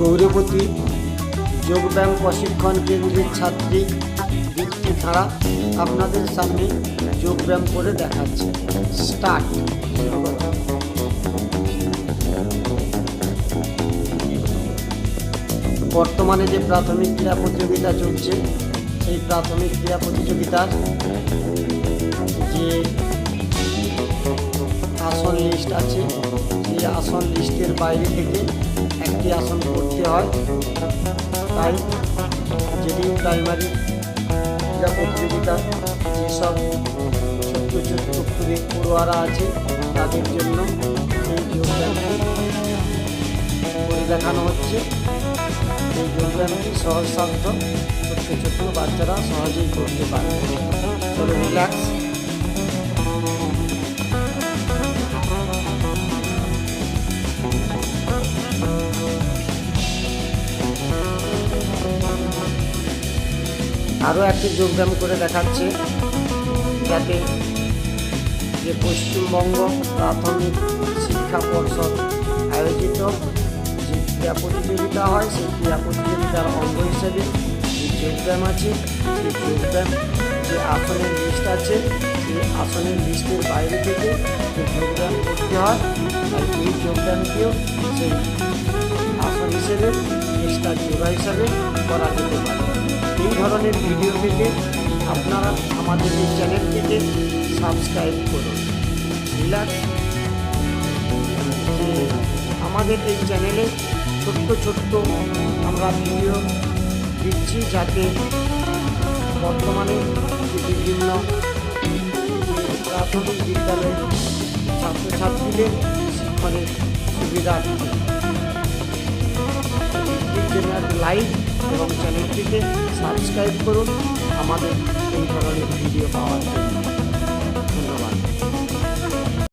গৌরবতী যোগব্যায়াম প্রশিক্ষণ কেন্দ্রের ছাত্রী দীপ্তি খাড়া আপনাদের সামনে যোগব্যায়াম করে দেখাচ্ছে। স্টার্ট। বর্তমানে যে প্রাথমিক ক্রীড়া প্রতিযোগিতা চলছে, সেই প্রাথমিক ক্রীড়া প্রতিযোগিতার যে আসন লিস্ট আছে, সেই আসন লিস্টের বাইরে থেকে একটি আসন করতে হয়। তাই যেদিন প্রাইমারি ক্রীড়া প্রতিযোগিতা, যেসব ছোট্ট ছোট্ট খুবই পড়ুয়ারা আছে, তাদের জন্য এই যোগব্যায়ামটি করে দেখানো হচ্ছে। এই যোগব্যায়ামটি সহজসাধ্য, ছোট্ট ছোট্ট বাচ্চারা সহজেই করতে পারে চলো রিল্যাক্স আরও একটি যোগব্যায়াম করে দেখাচ্ছে যাতে যে পশ্চিমবঙ্গ প্রাথমিক শিক্ষা পর্ষদ আয়োজিত যে ক্রীড়া প্রতিযোগিতা হয়, সেই ক্রীড়া প্রতিযোগিতার অঙ্গ হিসেবে যে যোগব্যায়াম আছে, সেই যোগব্যায়াম যে আসনের লিস্ট আছে, সেই আসনের লিস্টের বাইরে থেকে যে যোগব্যায়াম করতে হয় আর এই যোগব্যায়ামটিও সেই আসন হিসেবে চেষ্টা যোগা হিসাবে করা যেতে পারে। ধরনের ভিডিও পেতে আপনারা আমাদের এই চ্যানেলটিকে সাবস্ক্রাইব করুন। রিল্যাক্স। যে আমাদের এই চ্যানেলে ছোট্ট ছোট্ট আমরা ভিডিও দিচ্ছি যাতে বর্তমানে বিভিন্ন প্রাথমিক বিদ্যালয়ের ছাত্রছাত্রীদের শিক্ষণের সুবিধার্থে লাইক এবং চ্যানেলটিকে সাবস্ক্রাইব করুন। আমাদের এই ধরনের ভিডিও পাওয়ার জন্য।